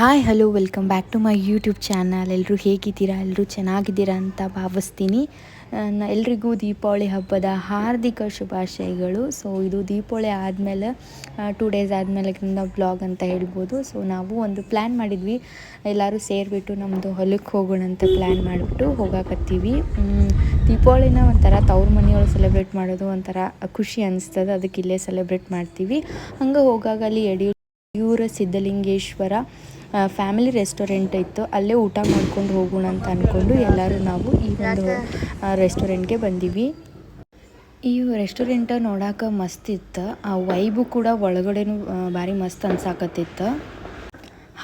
Hi hello welcome back to my YouTube channel ಎಲ್ಲರೂ ಹೇಗಿದ್ದೀರಾ? ಎಲ್ಲರೂ ಚೆನ್ನಾಗಿದ್ದೀರಾ ಅಂತ ಭಾವಿಸ್ತೀನಿ. ಎಲ್ರಿಗೂ ದೀಪಾವಳಿ ಹಬ್ಬದ ಹಾರ್ದಿಕ ಶುಭಾಶಯಗಳು. ಸೊ ಇದು ದೀಪಾವಳಿ ಆದಮೇಲೆ ಟೂ ಡೇಸ್ ಆದಮೇಲೆ ಬ್ಲಾಗ್ ಅಂತ ಹೇಳ್ಬೋದು. ಸೊ ನಾವು ಒಂದು ಪ್ಲ್ಯಾನ್ ಮಾಡಿದ್ವಿ. ಎಲ್ಲರೂ ಸೇರಿಬಿಟ್ಟು ನಮ್ಮದು ಹೊಲಕ್ಕೆ ಹೋಗೋಣ ಅಂತ ಪ್ಲ್ಯಾನ್ ಮಾಡಿಬಿಟ್ಟು ಹೋಗಾಕತ್ತೀವಿ. ದೀಪಾವಳಿನ ಒಂಥರ ತವ್ರ ಮನೆಯೊಳಗೆ ಸೆಲೆಬ್ರೇಟ್ ಮಾಡೋದು ಒಂಥರ ಖುಷಿ ಅನಿಸ್ತದೆ. ಅದಕ್ಕೆ ಇಲ್ಲೇ ಸೆಲೆಬ್ರೇಟ್ ಮಾಡ್ತೀವಿ. ಹಂಗೆ ಹೋಗಾಗ ಅಲ್ಲಿ ಯಡಿಯೂರ ಸಿದ್ಧಲಿಂಗೇಶ್ವರ ಫ್ಯಾಮಿಲಿ ರೆಸ್ಟೋರೆಂಟ್ ಇತ್ತು. ಅಲ್ಲೇ ಊಟ ಮಾಡ್ಕೊಂಡು ಹೋಗೋಣ ಅಂತ ಅಂದ್ಕೊಂಡು ಎಲ್ಲರೂ ನಾವು ಈ ಒಂದು ರೆಸ್ಟೋರೆಂಟ್ಗೆ ಬಂದೀವಿ. ಈ ರೆಸ್ಟೋರೆಂಟ್ ನೋಡಾಕ ಮಸ್ತ್ ಇತ್ತು. ಆ ವೈಬು ಕೂಡ ಒಳಗಡೆನೂ ಭಾರಿ ಮಸ್ತ್ ಅನ್ಸಾಕತ್ತಿತ್ತು.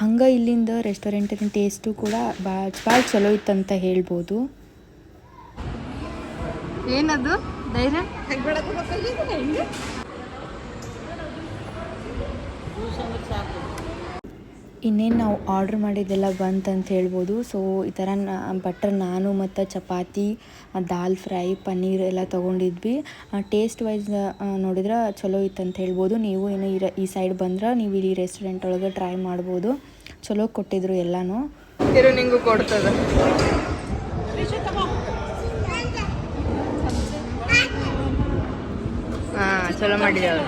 ಹಂಗೆ ಇಲ್ಲಿಂದ ರೆಸ್ಟೋರೆಂಟಿನ ಟೇಸ್ಟು ಕೂಡ ಭಾಳ ಭಾಳ ಚಲೋ ಇತ್ತಂತ ಹೇಳ್ಬೋದು. ಏನದು? ಧೈರ್ಯ? ಇನ್ನೇನು ನಾವು ಆರ್ಡ್ರ್ ಮಾಡಿದ್ದೆಲ್ಲ ಬಂತಂತ ಹೇಳ್ಬೋದು. ಸೊ ಈ ಥರ ಬಟರ್ ನಾನು ಮತ್ತು ಚಪಾತಿ ದಾಲ್ ಫ್ರೈ ಪನ್ನೀರ್ ಎಲ್ಲ ತೊಗೊಂಡಿದ್ವಿ. ಟೇಸ್ಟ್ ವೈಸ್ ನೋಡಿದ್ರೆ ಚಲೋ ಇತ್ತಂತ ಹೇಳ್ಬೋದು. ನೀವು ಏನು ಈ ಸೈಡ್ ಬಂದ್ರೆ ನೀವು ಇಲ್ಲಿ ರೆಸ್ಟೋರೆಂಟ್ ಒಳಗೆ ಟ್ರೈ ಮಾಡ್ಬೋದು. ಚಲೋ ಕೊಟ್ಟಿದ್ರು ಎಲ್ಲನೂ. ನಿಂಗೂ ಕೊಡ್ತದ. ಹಾಂ, ಚಲೋ ಮಾಡಿದ್ದಾವೆ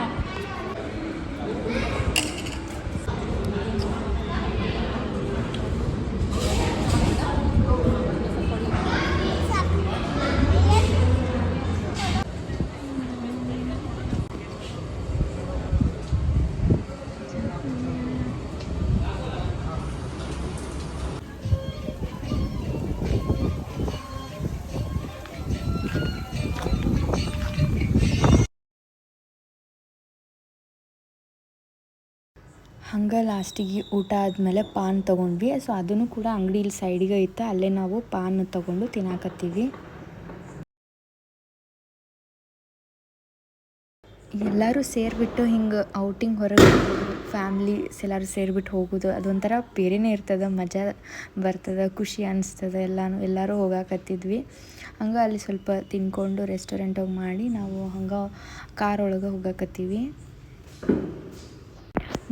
ಹಂಗೆ ಲಾಸ್ಟಿಗೆ ಊಟ ಆದಮೇಲೆ ಪಾನ್ ತೊಗೊಂಡ್ವಿ. ಸೊ ಅದನ್ನು ಕೂಡ ಅಂಗಡಿ ಇಲ್ಲಿ ಸೈಡಿಗೆ ಇತ್ತು. ಅಲ್ಲೇ ನಾವು ಪಾನ್ ತೊಗೊಂಡು ತಿನ್ನಾಕತ್ತೀವಿ. ಎಲ್ಲರೂ ಸೇರಿಬಿಟ್ಟು ಹಿಂಗೆ ಔಟಿಂಗ್ ಹೊರಗೆ ಫ್ಯಾಮ್ಲೀಸ್ ಎಲ್ಲರೂ ಸೇರಿಬಿಟ್ಟು ಹೋಗೋದು, ಅದೊಂಥರ ಬೇರೆಯೇ ಇರ್ತದೆ. ಮಜಾ ಬರ್ತದೆ, ಖುಷಿ ಅನಿಸ್ತದೆ ಎಲ್ಲನೂ. ಎಲ್ಲರೂ ಹೋಗಾಕತ್ತಿದ್ವಿ. ಹಂಗೆ ಅಲ್ಲಿ ಸ್ವಲ್ಪ ತಿನ್ಕೊಂಡು ರೆಸ್ಟೋರೆಂಟ್ ಹೋಗಿ ಮಾಡಿ ನಾವು ಹಂಗೆ ಕಾರ್ ಒಳಗೆ ಹೋಗಾಕತ್ತೀವಿ.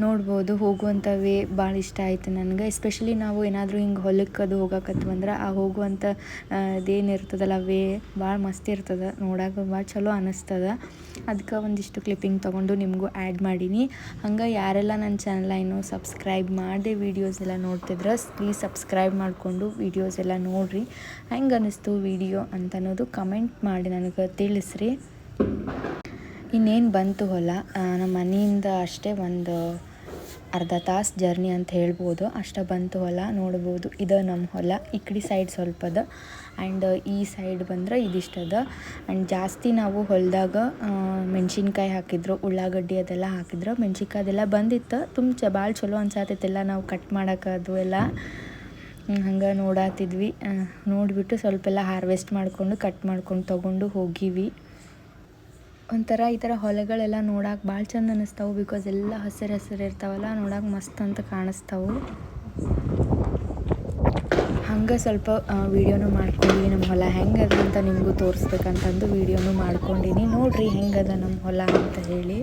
ನೋಡ್ಬೋದು ಹೋಗುವಂಥ ವೇ ಭಾಳ ಇಷ್ಟ ಆಯಿತು ನನಗೆ. ಎಸ್ಪೆಷಲಿ ನಾವು ಏನಾದರೂ ಹಿಂಗೆ ಹೊಲಕ್ಕೆ ಅದು ಹೋಗಾಕತ್ವಂದ್ರೆ ಆ ಹೋಗುವಂಥ ಅದೇನು ಇರ್ತದಲ್ಲ ವೇ ಭಾಳ ಮಸ್ತ್ ಇರ್ತದೆ. ನೋಡಾಕ ಭಾಳ ಚಲೋ ಅನ್ನಿಸ್ತದ ಅದಕ್ಕೆ ಒಂದಿಷ್ಟು ಕ್ಲಿಪ್ಪಿಂಗ್ ತೊಗೊಂಡು ನಿಮಗೂ ಆ್ಯಡ್ ಮಾಡೀನಿ. ಹಂಗೆ ಯಾರೆಲ್ಲ ನನ್ನ ಚಾನಲ್ ಇನ್ನೂ ಸಬ್ಸ್ಕ್ರೈಬ್ ಮಾಡದೆ ವೀಡಿಯೋಸ್ ಎಲ್ಲ ನೋಡ್ತಿದ್ರೆ ಪ್ಲೀಸ್ ಸಬ್ಸ್ಕ್ರೈಬ್ ಮಾಡಿಕೊಂಡು ವೀಡಿಯೋಸ್ ಎಲ್ಲ ನೋಡಿರಿ. ಹೆಂಗೆ ಅನ್ನಿಸ್ತು ವೀಡಿಯೋ ಅಂತ ಅನ್ನೋದು ಕಮೆಂಟ್ ಮಾಡಿ ನನಗೆ ತಿಳಿಸ್ರಿ. ಇನ್ನೇನು ಬಂತು ಹೊಲ? ನಮ್ಮ ಮನೆಯಿಂದ ಅಷ್ಟೇ ಒಂದು ಅರ್ಧ ತಾಸು ಜರ್ನಿ ಅಂತ ಹೇಳ್ಬೋದು. ಅಷ್ಟೇ ಬಂತು ಹೊಲ, ನೋಡ್ಬೋದು. ಇದು ನಮ್ಮ ಹೊಲ. ಈ ಕಡೆ ಸೈಡ್ ಸ್ವಲ್ಪದ. ಆ್ಯಂಡ್ ಈ ಸೈಡ್ ಬಂದ್ರೆ ಇದಿಷ್ಟದ. ಆ್ಯಂಡ್ ಜಾಸ್ತಿ ನಾವು ಹೊಲದಾಗ ಮೆಣಸಿನ್ಕಾಯಿ ಹಾಕಿದ್ರು, ಉಳ್ಳಾಗಡ್ಡಿ ಅದೆಲ್ಲ ಹಾಕಿದ್ರು. ಮೆಣ್ಸಿನ್ಕಾಯಿ ಅದೆಲ್ಲ ಬಂದಿತ್ತು. ತುಂಬ ಚ ಭಾಳ ಚಲೋ ಅನ್ಸಾತೈತೆಲ್ಲ ನಾವು ಕಟ್ ಮಾಡೋಕೆ ಅದು ಎಲ್ಲ. ಹಂಗೆ ನೋಡಾತಿದ್ವಿ. ನೋಡಿಬಿಟ್ಟು ಸ್ವಲ್ಪ ಎಲ್ಲ ಹಾರ್ವೆಸ್ಟ್ ಮಾಡಿಕೊಂಡು ಕಟ್ ಮಾಡ್ಕೊಂಡು ತೊಗೊಂಡು ಹೋಗಿವಿ. ಒಂಥರ ಈ ಥರ ಹೊಲಗಳೆಲ್ಲ ನೋಡಕ್ಕೆ ಭಾಳ ಚಂದ ಅನ್ನಿಸ್ತಾವೆ ಬಿಕಾಸ್ ಎಲ್ಲ ಹಸಿರು ಹಸಿರು ಇರ್ತಾವಲ್ಲ ನೋಡಕ್ಕೆ ಮಸ್ತ್ ಅಂತ ಕಾಣಿಸ್ತಾವೆ. ಹಂಗೆ ಸ್ವಲ್ಪ ವೀಡಿಯೋನು ಮಾಡ್ಕೊಂಡು ನಮ್ಮ ಹೊಲ ಹೆಂಗದ ಅಂತ ನಿಮಗೂ ತೋರಿಸ್ಬೇಕಂತಂದು ವೀಡಿಯೋನು ಮಾಡ್ಕೊಂಡಿನಿ. ನೋಡಿರಿ ಹೆಂಗದ ನಮ್ಮ ಹೊಲ ಅಂತ ಹೇಳಿ.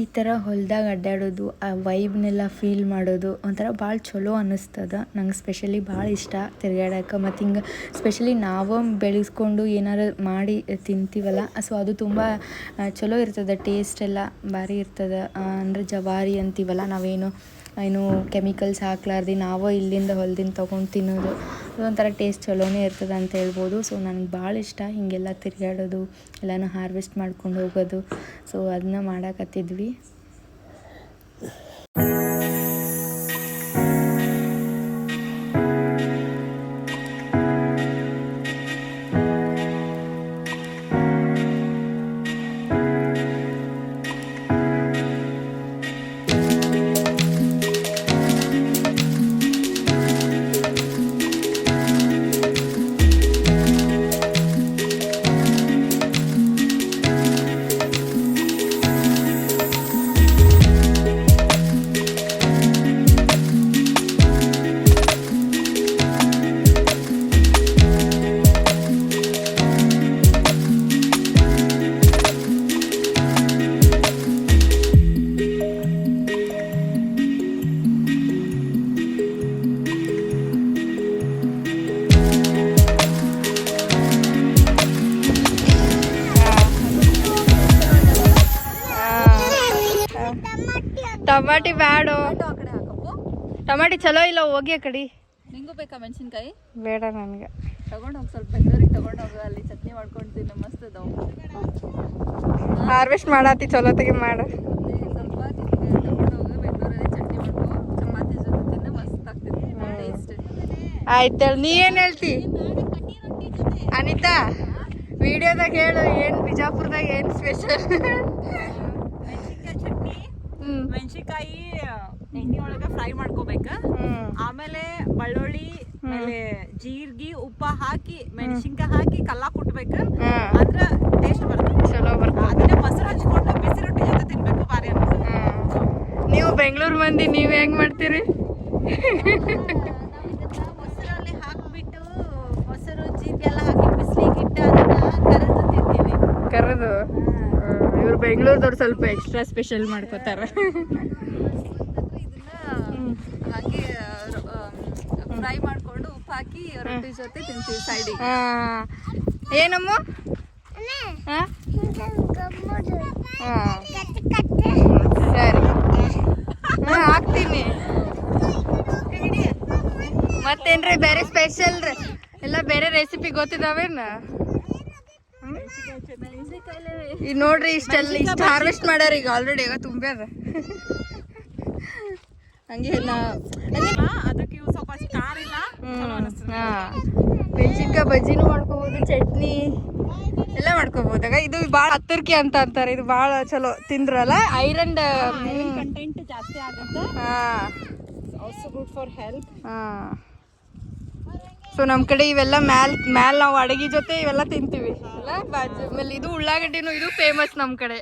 ಈ ಥರ ಹೊಲ್ದಾಗ ಅಡ್ಡಾಡೋದು, ಆ ವೈಬ್ನೆಲ್ಲ ಫೀಲ್ ಮಾಡೋದು ಒಂಥರ ಭಾಳ ಚಲೋ ಅನ್ನಿಸ್ತದ. ನಂಗೆ ಸ್ಪೆಷಲಿ ಭಾಳ ಇಷ್ಟ ತಿರ್ಗಾಡಕ್ಕೆ. ಮತ್ತು ಹಿಂಗೆ ಸ್ಪೆಷಲಿ ನಾವು ಬೆಳೆಸ್ಕೊಂಡು ಏನಾರು ಮಾಡಿ ತಿಂತೀವಲ್ಲ ಸೊ ಅದು ತುಂಬ ಚಲೋ ಇರ್ತದೆ ಟೇಸ್ಟ್ ಎಲ್ಲ ಭಾರಿ ಇರ್ತದೆ. ಅಂದರೆ ಜವಾರಿ ಅಂತೀವಲ್ಲ ನಾವೇನು. ಏನು ಕೆಮಿಕಲ್ಸ್ ಹಾಕ್ಲಾರ್ದು ನಾವೇ ಇಲ್ಲಿಂದ ಹೊಲ್ದಿಂದ ತೊಗೊಂಡು ತಿನ್ನೋದು. ಅದೊಂಥರ ಟೇಸ್ಟ್ ಚಲೋನೇ ಇರ್ತದೆ ಅಂತ ಹೇಳ್ಬೋದು. ಸೊ ನನಗೆ ಭಾಳ ಇಷ್ಟ ಹೀಗೆಲ್ಲ ತಿರುಗಾಡೋದು ಎಲ್ಲನೂ ಹಾರ್ವೆಸ್ಟ್ ಮಾಡ್ಕೊಂಡು ಹೋಗೋದು. ಸೊ ಅದನ್ನ ಮಾಡಾಕತ್ತಿದ್ವಿ. ಟಮಾಟಿ ಬ್ಯಾಡು. ಟಮಾಟಿ ಚಲೋ ಇಲ್ಲ ಹೋಗಿ ಕಡಿ. ನಿಂಗೂ ಬೇಕಾ ಮೆಣಸಿನ್ಕಾಯಿ? ಬೇಡ ನನಗೆ. ತಗೊಂಡು ಹೋಗಿ ಸ್ವಲ್ಪ ಬೆಂಗಳೂರಿಗೆ ತಗೊಂಡು ಹೋಗು ಅಲ್ಲಿ ಚಟ್ನಿ ಮಾಡ್ಕೊಂಡು ತಿನ್ನು ಮಸ್ತ್ ಅದಾವು. ಹಾರ್ವೆಸ್ಟ್ ಮಾಡತ್ತಿ ಚಲೋ ತೆಗಿ ಮಾಡು. ಸ್ವಲ್ಪ ತಗೊಂಡು ಹೋಗು ಬೆಂಗಳೂರಲ್ಲಿ ಚಟ್ನಿ ಮಾಡ್ಕೊ ಚಪಾತಿ ಜೊತೆ ತಿನ್ನು ಮಸ್ತ್ ಆಗ್ತದೆ ಟೇಸ್ಟ್ ಆಯ್ತು ನೀ ಏನು ಹೇಳ್ತಿ? ಅನಿತಾ ವಿಡಿಯೋದಾಗ ಹೇಳು ಏನ್ ಬಿಜಾಪುರದಾಗ ಏನ್ ಸ್ಪೆಷಲ್ ಮೆಣಸಿನ್ಕಾಯಿ ಎಣ್ಣೆ ಒಳಗ ಫ್ರೈ ಮಾಡ್ಕೋಬೇಕ. ಆಮೇಲೆ ಬೆಳ್ಳುಳ್ಳಿ ಆಮೇಲೆ ಜೀರ್ಗಿ ಉಪ್ಪ ಹಾಕಿ ಮೆಣಸಿನ್ಕಾಯಿ ಹಾಕಿ ಕಲ್ಲ ಕುಟ್ಬೇಕ. ಅಂದ್ರ ಟೇಸ್ಟ್ ಬರ್ತದೆ ಚಲೋ ಬರ್ತದೆ. ಅದನ್ನ ಮೊಸರು ಹಚ್ಕೊಂಡು ಬಿಸಿ ರೊಟ್ಟಿ ಜೊತೆ ತಿನ್ಬೇಕು ಬಾರಿ ಅನ್ಸುತ್ತೆ. ನೀವು ಬೆಂಗಳೂರು ಮಂದಿ ನೀವು ಹೆಂಗ್ ಮಾಡ್ತೀರಿ ಮೊಸರಲ್ಲಿ ಹಾಕ್ಬಿಟ್ಟು ಮೊಸರು ಜೀರಿಗೆ ಎಲ್ಲ ಹಾಕಿ ಬಿಸಿಲಿಗೆ ಇಟ್ಟು ಅದನ್ನ ಕರೆದು ತಿಂತೀವಿ ಕರೆದು ಇವ್ರು ಬೆಂಗಳೂರದವ್ರು ಸ್ವಲ್ಪ ಎಕ್ಸ್ಟ್ರಾ ಸ್ಪೆಷಲ್ ಮಾಡ್ಕೋತಾರೆ. ಇದನ್ನ ಹಾಗೆ ಫ್ರೈ ಮಾಡ್ಕೊಂಡು ಉಪ್ಪು ಹಾಕಿ ರೊಟ್ಟಿ ಜೊತೆ ತಿಂತೀವಿ ಸೈಡಿಗೆ ಏನಮ್ಮ. ಸರಿ. ಹಾಕ್ತೀನಿ. ಮತ್ತೇನ್ರಿ ಬೇರೆ ಸ್ಪೆಷಲ್ ಎಲ್ಲ ಬೇರೆ ರೆಸಿಪಿ ಗೊತ್ತಿದಾವೇನ? ಈಗ ನೋಡ್ರಿ ಇಷ್ಟೆಲ್ಲ ಇಷ್ಟ ಹಾರ್ವೆಸ್ಟ್ ಮಾಡ್ಯಾರ ಈಗ ಆಲ್ರೆಡಿ ಈಗ ತುಂಬ್ಯಾರ ಹಂಗೆ ನಾ ಅಲ್ಲ, ಅದಕ್ಕೆ ಸ್ವಲ್ಪ ಸ್ಟಾರ್ ಇಲ್ಲ ಮೆಣಸಿನ್ಕಾಯಿ ಬಜ್ಜಿನೂ ಮಾಡ್ಕೋಬಹುದು ಚಟ್ನಿ ಎಲ್ಲ ಮಾಡ್ಕೋಬಹುದಾಗ ಇದು ಭಾಳ ಹತ್ತರ್ಕಿ ಅಂತ ಅಂತಾರೆ ಇದು ಭಾಳ ಚಲೋ ತಿಂದ್ರಲ್ಲ ಐರನ್ ಕಂಟೆಂಟ್ ಜಾಸ್ತಿ ಆಗುತ್ತೆ. ಗುಡ್ ಫಾರ್ ಹೆಲ್ತ್ ಹಾ. ಸೊ ನಮ್ಮ ಕಡೆ ಇವೆಲ್ಲ ಮ್ಯಾಲ್ ಮ್ಯಾಲ್ ನಾವು ಅಡಗಿ ಜೊತೆ ಇವೆಲ್ಲ ತಿಂತೀವಿ. ಆಮೇಲೆ ಇದು ಉಳ್ಳಾಗಡ್ಡಿನೂ ಇದು ಫೇಮಸ್ ನಮ್ಮ ಕಡೆ.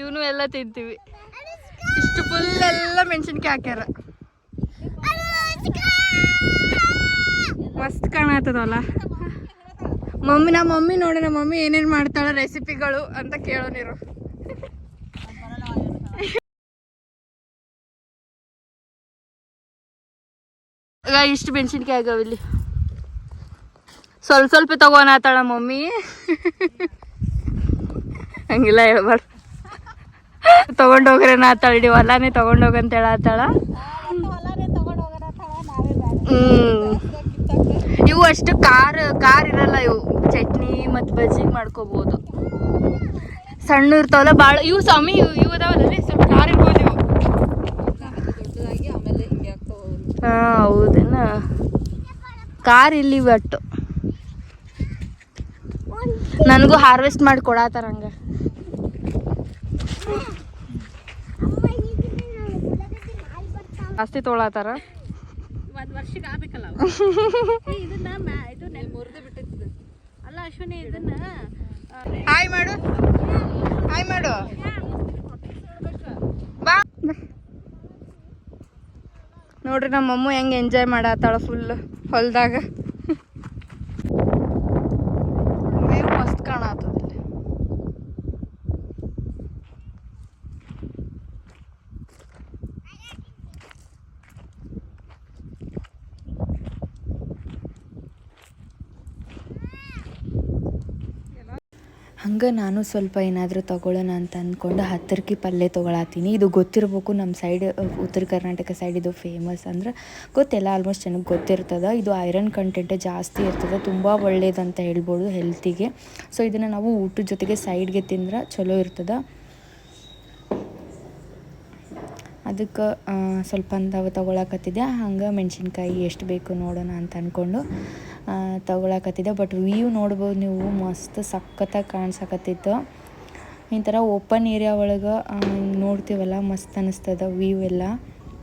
ಇವನು ಎಲ್ಲ ತಿಂತೀವಿ. ಇಷ್ಟು ಫುಲ್ ಎಲ್ಲ ಮೆಣಸಿನ್ಕಾಯಿ ಹಾಕ್ಯಾರ. ಮಸ್ತ್ ಕಾಣತ್ತದಲ್ಲ ಮಮ್ಮಿ ನಮ್ಮ ಮಮ್ಮಿ ನೋಡಿ ನಮ್ಮ ಮಮ್ಮಿ ಏನೇನು ಮಾಡ್ತಾಳೆ ರೆಸಿಪಿಗಳು ಅಂತ ಕೇಳೋ ನೀರು ಇಷ್ಟು ಮೆಣಸಿನ್ಕಾಯಿ ಆಗವ ಇಲ್ಲಿ. ಸ್ವಲ್ಪ ಸ್ವಲ್ಪ ತಗೋನಾತಾಳ ಮಮ್ಮಿ. ಹಂಗಿಲ್ಲ ಹೇಳ್ಬಾರ್ದು ತಗೊಂಡೋಗ್ರೆ ನಾತಾಳ ಇಡೀ ಹೊಲಾನೇ ತಗೊಂಡೋಗಂತ ಹೇಳತ್ತಾಳ ಹ್ಮ್. ಇವು ಅಷ್ಟು ಕಾರ್ ಕಾರ್ ಇರಲ್ಲ ಇವು ಚಟ್ನಿ ಮತ್ತು ಬಜ್ಜಿ ಮಾಡ್ಕೋಬಹುದು ಸಣ್ಣ ಇರ್ತಾವಲ್ಲ ಭಾಳ ಇವು ಸ್ವಾಮಿ ಇವು ಇವು ಅದಾವಲ್ಲ ಸ್ವಲ್ಪ ಕಾರ್ ಇರ್ಬೋದು ಇವು. ಹಾ ಹೌದೇನ? ಕಾರ್ ಇಲ್ಲಿ ಒಟ್ಟು. ನನಗೂ ಹಾರ್ವೆಸ್ಟ್ ಮಾಡಿ ಕೊಡಾತಾರ ಹಂಗ. ಜಾಸ್ತಿ ತೊಗೊಳತ್ತಾರ ಒಂದು ವರ್ಷಕ್ಕೆ ಆಗ್ಬೇಕಲ್ಲ ಇದನ್ನ ಮ್ಯಾ- ಇದು ನೆಲ್ ಮುರಿದು ಬಿಟ್ಟಿತ್ತು. ಅಲ್ಲ ಅಶ್ವಿನಿ ಇದನ್ನ ಹಾಯ್ ಮಾಡು. ಹಾಯ್ ಮಾಡು. ಬಾ. ನೋಡ್ರಿ ನಮ್ಮ ಅಮ್ಮ ಹೆಂಗೆ ಎಂಜಾಯ್ ಮಾಡತ್ತಾಳ ಫುಲ್ ಹೊಲ್ದಾಗ ವ್ಯೂ ಮಸ್ತ್ ಕಾಣತ್ತದ ಇಲ್ಲಿ ನಾನು ಸ್ವಲ್ಪ ಏನಾದರೂ ತಗೊಳ್ಳೋಣ ಅಂತ ಅಂದ್ಕೊಂಡು ಹತ್ತರ್ಕಿ ಪಲ್ಯ ತೊಗೊಳತ್ತೀನಿ. ಇದು ಗೊತ್ತಿರಬೇಕು ನಮ್ಮ ಸೈಡ್ ಉತ್ತರ ಕರ್ನಾಟಕ ಸೈಡ್ ಇದು ಫೇಮಸ್ ಅಂದ್ರೆ ಗೊತ್ತಿಲ್ಲ ಆಲ್ಮೋಸ್ಟ್ ನನಗೆ ಗೊತ್ತಿರ್ತದೆ. ಇದು ಐರನ್ ಕಂಟೆಂಟ್ ಜಾಸ್ತಿ ಇರ್ತದೆ, ತುಂಬ ಒಳ್ಳೇದಂತ ಹೇಳ್ಬೋದು ಹೆಲ್ತಿಗೆ ಸೊ ಇದನ್ನು ನಾವು ಊಟದ ಜೊತೆಗೆ ಸೈಡ್ಗೆ ತಿಂದ್ರೆ ಚಲೋ ಇರ್ತದೆ. ಅದಕ್ಕೆ ಸ್ವಲ್ಪ ಅಂದವ ತೊಗೊಳಕತ್ತಿದ್ದೆ ಹಂಗೆ ಮೆಣಸಿನ್ಕಾಯಿ ಎಷ್ಟು ಬೇಕು ನೋಡೋಣ ಅಂತ ಅಂದ್ಕೊಂಡು ತೊಗೊಳಕತ್ತಿದ್ದೆ. ಬಟ್ ವ್ಯೂ ನೋಡ್ಬೋದು ನೀವು. ಮಸ್ತ್ ಸಖತ್ತಾಗಿ ಕಾಣಿಸಕತ್ತಿತ್ತು. ಈ ಥರ ಓಪನ್ ಏರಿಯಾ ಒಳಗೆ ನೋಡ್ತೀವಲ್ಲ ಮಸ್ತ್ ಅನ್ನಿಸ್ತದ ವ್ಯೂ ಎಲ್ಲ.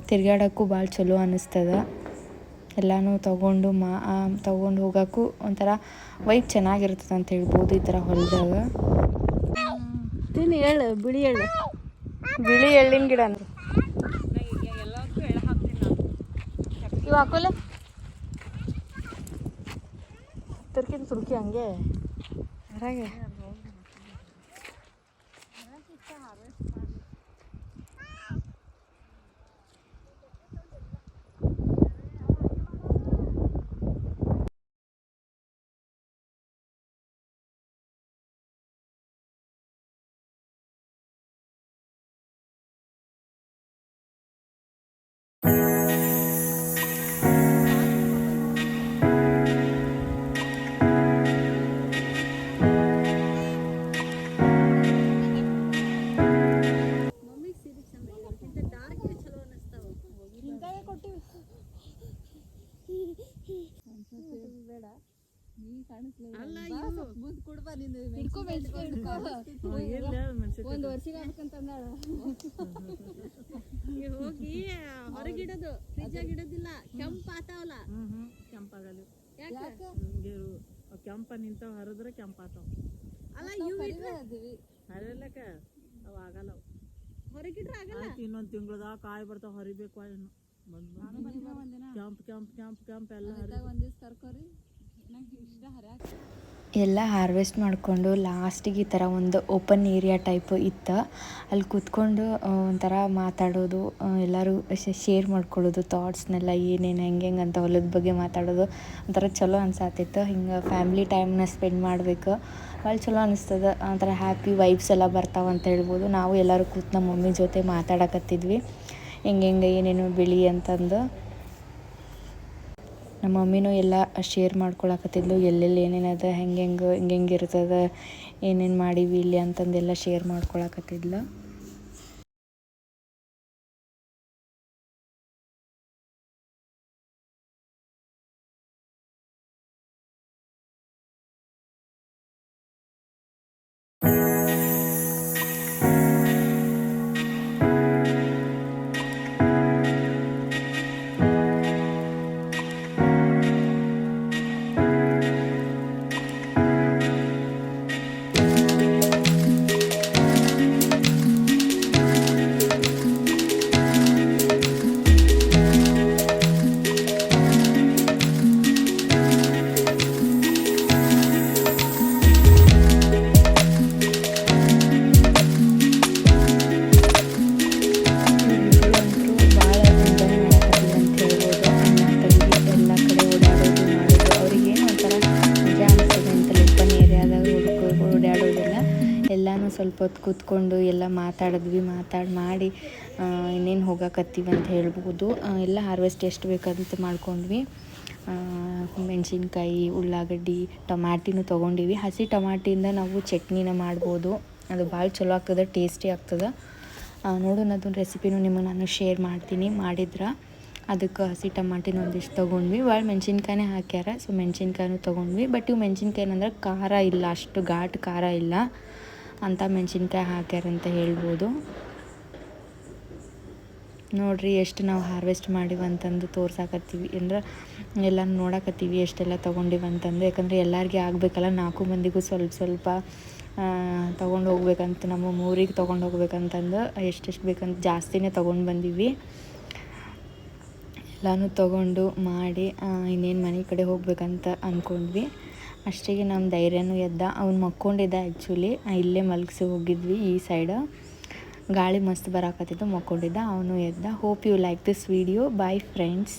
ತಿರ್ಗಾಡೋಕ್ಕೂ ಭಾಳ ಚಲೋ ಅನ್ನಿಸ್ತದ ಎಲ್ಲನೂ ತೊಗೊಂಡು ಮಾ ತೊಗೊಂಡು ಹೋಗೋಕ್ಕೂ ಒಂಥರ ವೈಬ್ ಚೆನ್ನಾಗಿರ್ತದೆ ಅಂತ ಹೇಳ್ಬೋದು ಈ ಥರ ಹೊಲದಾಗ. ತಿನ್ನಿ ಹೇಳು ಬಿಳಿ ಎಳ್ಳು. ಬಿಳಿ ಎಳ್ಳಿನ ಗಿಡ ಅಂದ್ರೆ. ಇವು ಹಾಕೋಲ್ಲ. ತರ್ಕಿನ ಸುಲ್ಕಿ ಹಂಗೆ ಅದ್ರಾಗೆ ಒಂದ್ ವರ್ಷಿಗೆ ಆಗ್ಬೇಕಂತ ಅಂದಾಳ ಹೋಗಿ ಹೊರಗಿಡೋದು. ಫ್ರಿಜ್ ಇಡೋದಿಲ್ಲ ಕೆಂಪ್ ಆತಾವಲ್ಲ. ಕೆಂಪಾಗಲ್ಲ ಯಾಕೆ? ಕೆಂಪ ನಿಂತಾವ ಹರಿದ್ರೆ ಕೆಂಪಾತಾವ ಅಲ್ಲ ಇವ್ ಅದೀವಿ ಹರಿಲಕ್ಕ ಅವ ಆಗಲ್ಲ ಅವು. ಹೊರಗಿಡ್ರ ಆಗಲ್ಲ? ಇನ್ನೊಂದು ತಿಂಗಳದಾಗ ಕಾಯಿ ಬರ್ತಾವ ಹರಿಬೇಕು ಏನು. ಬಂದ್ ಕೆಂಪ್ ಕೆಂಪ್ ಕೆಂಪ್ ಕೆಂಪ್ ಎಲ್ಲ ಹರಿ ಒಂದ್ ದಿವ್ಸ ಕರ್ಕೋರಿ. ಎಲ್ಲ ಹಾರ್ವೆಸ್ಟ್ ಮಾಡಿಕೊಂಡು ಲಾಸ್ಟಿಗೆ ಈ ಥರ ಒಂದು ಓಪನ್ ಏರಿಯಾ ಟೈಪ್ ಇತ್ತು. ಅಲ್ಲಿ ಕೂತ್ಕೊಂಡು ಒಂಥರ ಮಾತಾಡೋದು ಎಲ್ಲರೂ ಶೇರ್ ಮಾಡ್ಕೊಳ್ಳೋದು, ಥಾಟ್ಸ್ನೆಲ್ಲ ಏನೇನು, ಹೆಂಗೆ ಹೆಂಗೆ ಅಂತ ಹೊಲದ ಬಗ್ಗೆ ಮಾತಾಡೋದು, ಒಂಥರ ಚಲೋ ಅನ್ಸಾತಿತ್ತು. ಹಿಂಗೆ ಫ್ಯಾಮ್ಲಿ ಟೈಮ್ನ ಸ್ಪೆಂಡ್ ಮಾಡಬೇಕು. ಭಾಳ ಚಲೋ ಅನಿಸ್ತದ. ಒಂಥರ ಹ್ಯಾಪಿ ವೈಬ್ಸ್ ಎಲ್ಲ ಬರ್ತಾವ ಅಂತ ಹೇಳ್ಬೋದು. ನಾವು ಎಲ್ಲರೂ ಕೂತು ನಮ್ಮ ಮಮ್ಮಿ ಜೊತೆ ಮಾತಾಡಕತ್ತಿದ್ವಿ. ಹೆಂಗೆ ಹೆಂಗೆ, ಏನೇನು ಬೆಳಿ ಅಂತಂದು. ನಮ್ಮ ಮಮ್ಮಿನೂ ಎಲ್ಲ ಶೇರ್ ಮಾಡ್ಕೊಳಕತ್ತಿದ್ಲು. ಎಲ್ಲೆಲ್ಲಿ ಏನೇನದ ಹೆಂಗೆ ಹೆಂಗೆಂಗೆ ಹಿಂಗೆ ಹೆಂಗೆ ಇರ್ತದ, ಏನೇನು ಮಾಡೀವಿ ಇಲ್ಲಿ ಅಂತಂದೆಲ್ಲ ಶೇರ್ ಮಾಡ್ಕೊಳಕತ್ತಿದ್ಲು. ಹೊತ್ತು ಕೂತ್ಕೊಂಡು ಎಲ್ಲ ಮಾತಾಡಿದ್ವಿ, ಮಾತಾಡಿ ಮಾಡಿ ಇನ್ನೇನು ಹೋಗಕತ್ತೀವಿ ಅಂತ ಹೇಳ್ಬೋದು. ಎಲ್ಲ ಹಾರ್ವೆಸ್ಟ್ ಎಷ್ಟು ಬೇಕಂತ ಮಾಡ್ಕೊಂಡ್ವಿ. ಮೆಣಸಿನ್ಕಾಯಿ, ಉಳ್ಳಾಗಡ್ಡಿ ಟೊಮ್ಯಾಟಿನೂ ತೊಗೊಂಡಿವಿ. ಹಸಿ ಟಮಾಟಿಯಿಂದ ನಾವು ಚಟ್ನಿನ ಮಾಡ್ಬೋದು. ಅದು ಭಾಳ ಚಲೋ ಆಗ್ತದೆ ಟೇಸ್ಟಿ ಆಗ್ತದೆ. ನೋಡೋಣ, ಅದೊಂದು ರೆಸಿಪಿನೂ ನಿಮಗೆ ನಾನು ಶೇರ್ ಮಾಡ್ತೀನಿ. ಮಾಡಿದ್ರೆ ಅದಕ್ಕೆ ಹಸಿ ಟಮಾಟಿನ ಒಂದಿಷ್ಟು ತೊಗೊಂಡ್ವಿ. ಭಾಳ ಮೆಣಸಿನ್ಕಾಯಿನೇ ಹಾಕ್ಯಾರ ಸೊ ಮೆಣಸಿನ್ಕಾಯಿನೂ ತೊಗೊಂಡ್ವಿ. ಬಟ್ ಇವು ಮೆಣಸಿನ್ಕಾಯಿ ಏನಂದ್ರೆ ಖಾರ ಇಲ್ಲ, ಅಷ್ಟು ಘಾಟ್ ಖಾರ ಇಲ್ಲ. ಅಂತ ಮೆಣಸಿನ್ಕಾಯಿ ಹಾಕ್ಯಾರ ಅಂತ ಹೇಳ್ಬೋದು. ನೋಡ್ರಿ ಎಷ್ಟು ನಾವು ಹಾರ್ವೆಸ್ಟ್ ಮಾಡಿವಂತಂದು ತೋರ್ಸಾಕತ್ತೀವಿ. ಅಂದ್ರೆ ಎಲ್ಲ ನೋಡಕತ್ತೀವಿ ಎಷ್ಟೆಲ್ಲ ತೊಗೊಂಡಿವಿ ಅಂತಂದು. ಯಾಕಂದರೆ ಎಲ್ಲರಿಗೆ ಆಗಬೇಕಲ್ಲ, ನಾಲ್ಕು ಮಂದಿಗೂ ಸ್ವಲ್ಪ ಸ್ವಲ್ಪ ತೊಗೊಂಡು ಹೋಗ್ಬೇಕಂತ, ನಮ್ಮ ಮೂರಿಗೆ ತೊಗೊಂಡು ಹೋಗ್ಬೇಕಂತಂದು ಎಷ್ಟೆಷ್ಟು ಬೇಕಂತ ಜಾಸ್ತಿನೇ ತೊಗೊಂಡು ಬಂದೀವಿ. ಎಲ್ಲನೂ ತೊಗೊಂಡು ಮಾಡಿ ಇನ್ನೇನು ಮನೆ ಕಡೆ ಹೋಗ್ಬೇಕಂತ ಅಂದ್ಕೊಂಡ್ವಿ ಅಷ್ಟಿಗೆ ನಮ್ಮ ಧೈರ್ಯನೂ ಎದ್ದ. ಅವ್ನು ಮಕ್ಕೊಂಡಿದ್ದ ಆ್ಯಕ್ಚುಲಿ ಇಲ್ಲೇ ಮಲಗಿಸಿ ಹೋಗಿದ್ವಿ ಈ ಸೈಡ ಗಾಳಿ ಮಸ್ತ್ ಬರಾಕತ್ತಿತ್ತು, ಮಕ್ಕೊಂಡಿದ್ದ, ಅವನು ಎದ್ದ. Hope you like this video bye friends